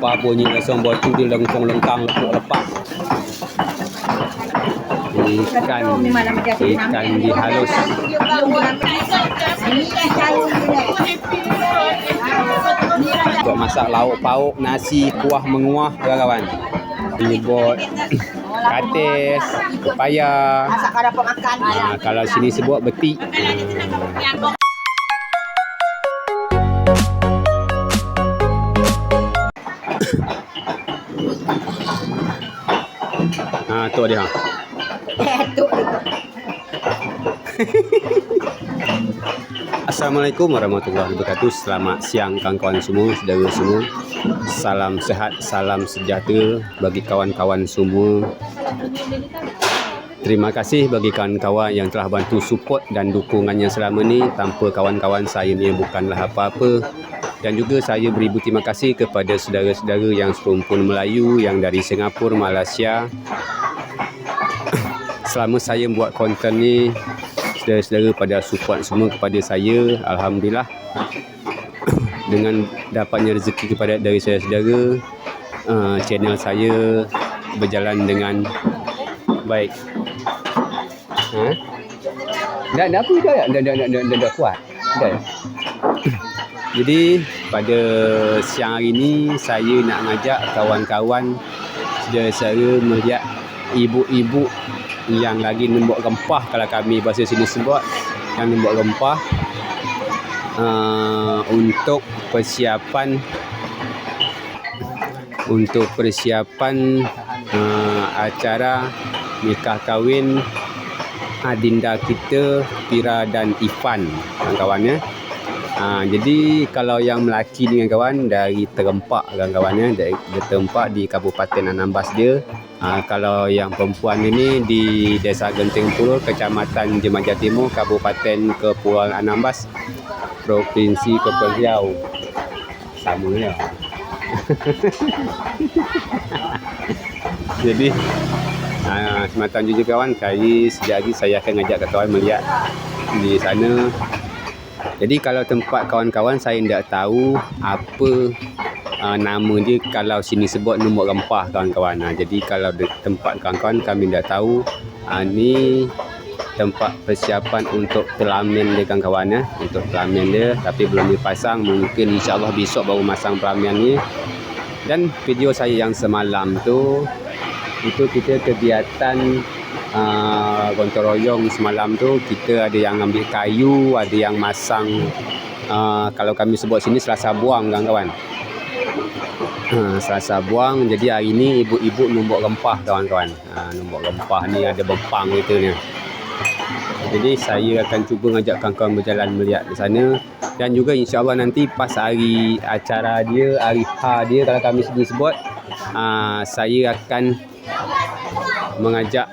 lempah bunyi langsung bocor dia lengkong lengkang lepuk lepak. Ikan ikan dihalus. Buat masak lauk pauk, nasi, kuah menguah kawan-kawan. Ini buat katis, pepaya. Masak dapat makan. Ha, kalau sini sebut betik. Ha. Tu dia. Eh, tu. Assalamualaikum warahmatullahi wabarakatuh. Selamat siang kawan-kawan semua, saudara semua. Salam sehat, salam sejahtera bagi kawan-kawan semua. Terima kasih bagi kawan-kawan yang telah bantu support dan dukungannya selama ni. Tanpa kawan-kawan saya ni bukanlah apa-apa. Dan juga saya beribu terima kasih kepada saudara-saudara yang serumpun Melayu yang dari Singapura, Malaysia. Selama saya buat konten ni, saudara-saudara pada support semua kepada saya. Alhamdulillah. Dengan dapatnya rezeki kepada dari saudara-saudara, uh, channel saya berjalan dengan baik. Ha? Dah, dah apa dah? Dah, dah, dah, dah, dah, dah kuat? Dah. Jadi pada siang hari ni saya nak ngajak kawan-kawan saudara-saudara melihat ibu-ibu yang lagi nembok rempah kalau kami bahasa sini sebut yang nembok rempah uh, untuk persiapan untuk persiapan uh, acara nikah kahwin adinda kita Pira dan Ifan kawan-kawan ya. Ha, jadi kalau yang melaki dengan kawan dari Terempak kawan-kawan ya, dari dari Terempak di Kabupaten Anambas dia. Ha, kalau yang perempuan ini di Desa Genting Purul, Kecamatan Jemaja Timur, Kabupaten Kepulauan Anambas, Provinsi Kepulauan Riau. Sama ya. Jadi ha, sematan juga kawan, saya sejak lagi saya akan ngajak kawan melihat di sana jadi kalau tempat kawan-kawan saya tidak tahu apa uh, nama dia kalau sini sebut nombor rempah kawan-kawan. Uh, jadi kalau di tempat kawan-kawan kami tidak tahu uh, ni tempat persiapan untuk pelamin dia kawan-kawan ya. Untuk pelamin dia tapi belum dipasang mungkin insya-Allah besok baru masang pelaminan ni. Dan video saya yang semalam tu itu kita kegiatan uh, gotong royong semalam tu kita ada yang ambil kayu, ada yang masang uh, kalau kami sebut sini selasa buang kawan-kawan. Uh, selasa buang jadi hari ni ibu-ibu nombok rempah kawan-kawan. Uh, nombok rempah ni ada bempang kita ni. Jadi saya akan cuba ngajak kawan-kawan berjalan melihat di sana dan juga insya-Allah nanti pas hari acara dia, hari H dia kalau kami sebut uh, saya akan mengajak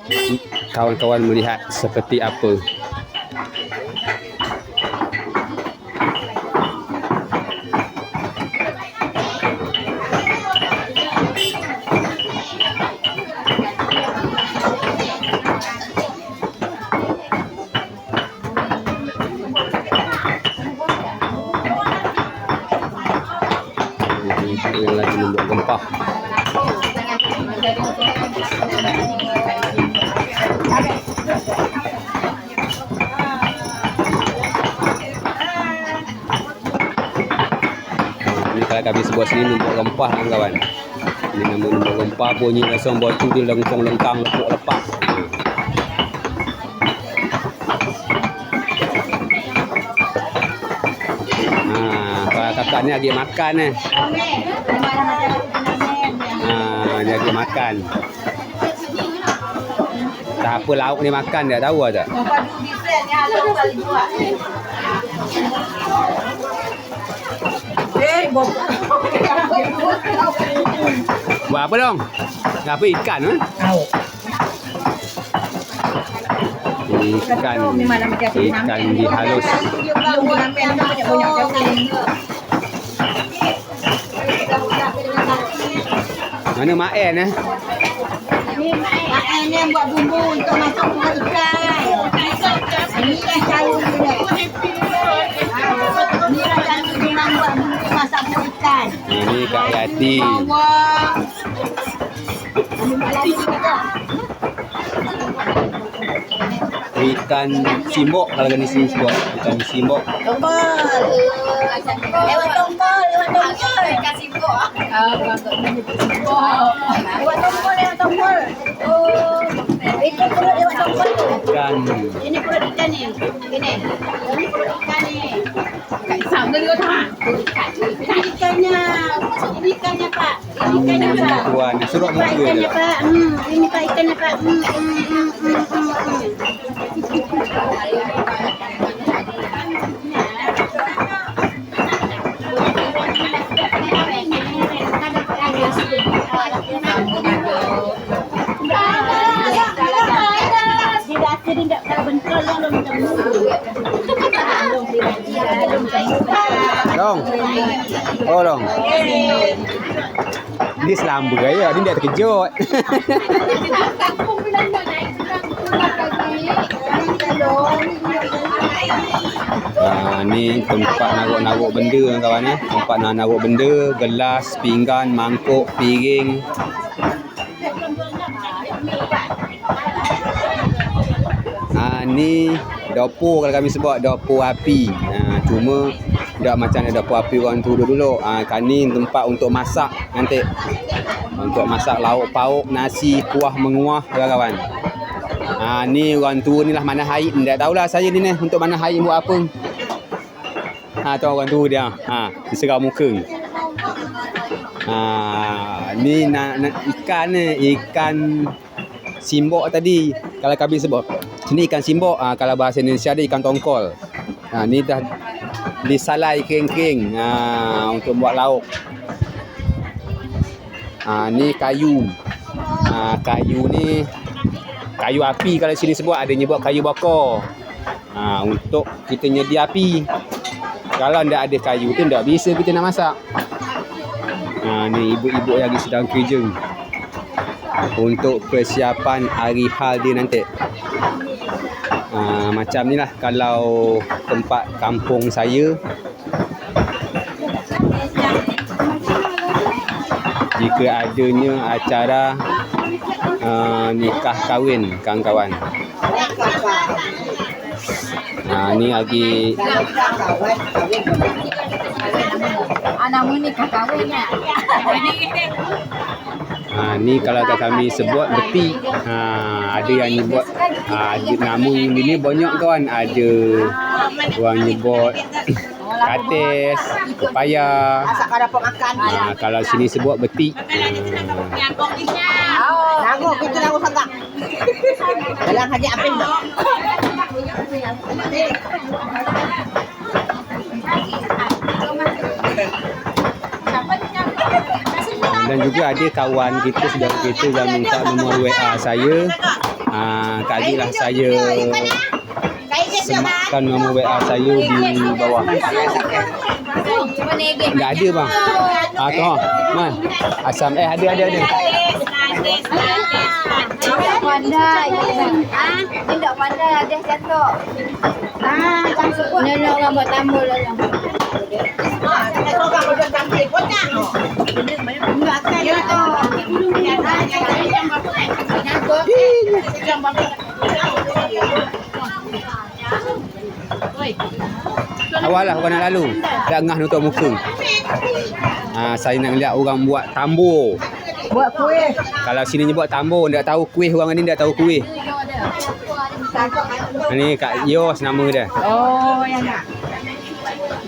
kawan-kawan melihat seperti apa. Yang lagi membuat gempah Ini kami sebut sini nombor rempah kawan. Ini nombor rempah bunyi langsung bocor dia lengkong lengkang lepuk lepak. Ha, kalau kakak ni lagi makan eh. Dia makan. Tak apa lauk ni makan dia tahu tak? Eh. Buat apa dong? Apa ikan eh? Tahu. Ikan ikan dihalus. Mana mak en eh? Ini yang buat bumbu untuk masak kuah ikan. Ini yang kayu ni. Ini yang kayu memang buat bumbu masak kuah ikan. Ini Kak Yati. Bawang. Ikan simbok kalau di sini sebut. Ikan simbok. Lewat tombol, lewat tombol. Lewat tombol, lewat tombol. Oh, itu perut lewat tombol tu. Ikan Ini perut ikan ni. Ini. Ini perut ikan ni. Ini ikannya. Ini ikannya Pak. Ini ikannya ini Pak. Serut Pak ikannya. Pak. Hmm, ini Pak ikannya Pak. Hmm, hmm, hmm, hmm, hmm, Dia tak tahu bentrol yang dia macam macam ni. Dong. Oh, dong. Dia selamba gaya. Dia tak terkejut. Ha, ni tempat naruk-naruk benda kawan eh. Tempat nak naruk benda, gelas, pinggan, mangkuk, piring. Ni dapur kalau kami sebut dapur api. Ha, cuma tak macam ada dapur api orang tu dulu. Ha, kan ni tempat untuk masak nanti. Untuk masak lauk pauk, nasi, kuah menguah kawan-kawan. Ha, ni orang tua ni lah mana haid. Tak tahulah saya ni ni untuk mana haid buat apa. Ha, tu orang tua dia. Ha, diserang muka. Ha, ni nak, nak ikan ni, ikan simbok tadi. Kalau kami sebut, sini ikan simbok. Ha, kalau bahasa Indonesia dia ikan tongkol. Ha, ni dah disalai kering-kering ha, untuk buat lauk. Ha, ni kayu. Ha, kayu ni kayu api kalau sini sebut ada nyebut kayu bakar. Ha, untuk kita nyedia api. Kalau tidak ada kayu tu tidak bisa kita nak masak. Ha, ni ibu-ibu yang sedang kerja. Untuk persiapan hari hal dia nanti. Ha, macam ni lah kalau tempat kampung saya. Jika adanya acara uh, nikah kahwin kawan-kawan. Ha, ni lagi Anak mu ni kahwin nak. Ha, ni kalau kat kami sebut beti. Ha, ada yang nyebut ha, ada nama ni banyak kawan. Ada orang nyebut kates, pepaya. Asak kau dapat makan. Ha, kalau sini sebut beti. Lagu kita lagu sangat. Dalam haji apel dah. Dan juga ada kawan kita saudara kita yang minta nombor WA saya. Ha, kalilah saya sematkan nombor WA saya di bawah. Tak ada bang. Ah tu ha. Man. Asam eh ada ada ada. pandai. Ah, dia tak pandai ada jatuh. Ah, jam sebut. Ni nak orang buat Awal lah orang nak lalu. Dah ngah nutup muka. Ha, saya nak lihat orang buat tambur. Buat kuih. Kalau sini nyebut tambur, tak tahu kuih orang ni tak tahu kuih. Ni Kak Yos nama dia. Oh, yang nak.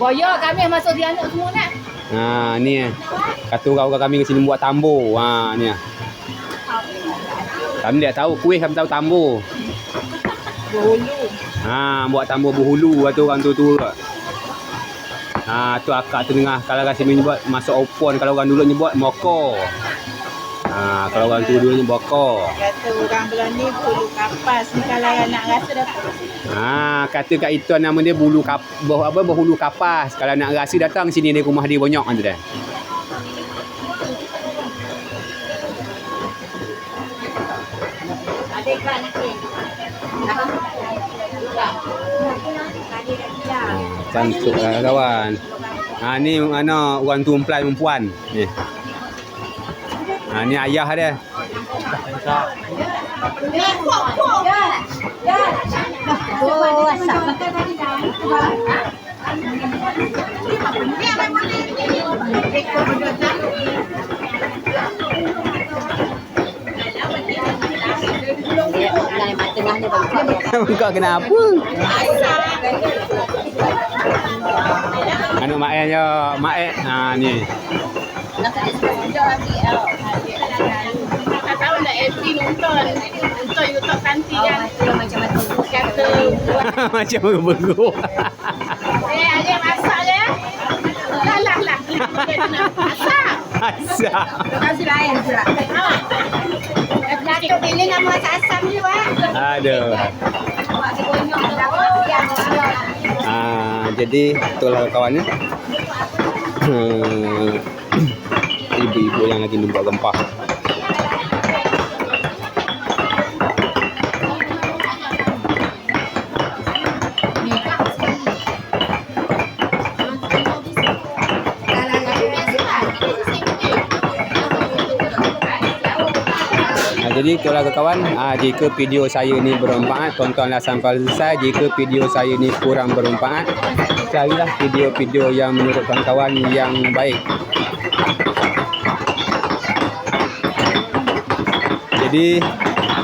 Boyo kami masuk di anak semua nak. Ha ni eh. Kata orang-orang kami sini buat tambur. Ha ni ah. Kami tak tahu kuih, kami tahu tambur. Berhulu. Ha buat tambur berhulu kata orang tu tu. Ha tu akak tengah kalau kat sini nyebut masuk opon kalau orang dulu nyebut moko. Ha kalau orang tu dulu nyebut moko. Kata orang berani bulu kapas ni kalau nak rasa dapat. Ha kata kat itu nama dia bulu kap bah, apa berhulu kapas. Kalau nak rasa datang sini di rumah dia banyak kan tu dah. Ada nanti. Cantik lah kawan. Ha ni mana orang tumpuan perempuan ni. Ha ni ayah dia. Kau kenapa? Anu mak ayah mak eh. Ha ni. Tak tahu FB nonton. Nonton YouTube nanti kan. Macam-macam. Kata buat. Macam bergurau. Eh, ada masak dia. Lah, lah, lah. Dia nak masak. Asap. Nasi lain pula. Datuk bila nak masak asam ni, Wak. Aduh. Ha, jadi itulah kawan ya. Hmm, Ibu-ibu yang lagi numpak rempah. Jadi itulah kawan, ha, jika video saya ni bermanfaat, tontonlah sampai selesai. Jika video saya ni kurang bermanfaat, carilah video-video yang menurut kawan-kawan yang baik. Jadi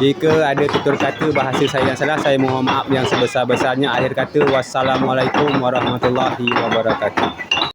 jika ada tutur kata bahasa saya yang salah, saya mohon maaf yang sebesar-besarnya. Akhir kata, wassalamualaikum warahmatullahi wabarakatuh.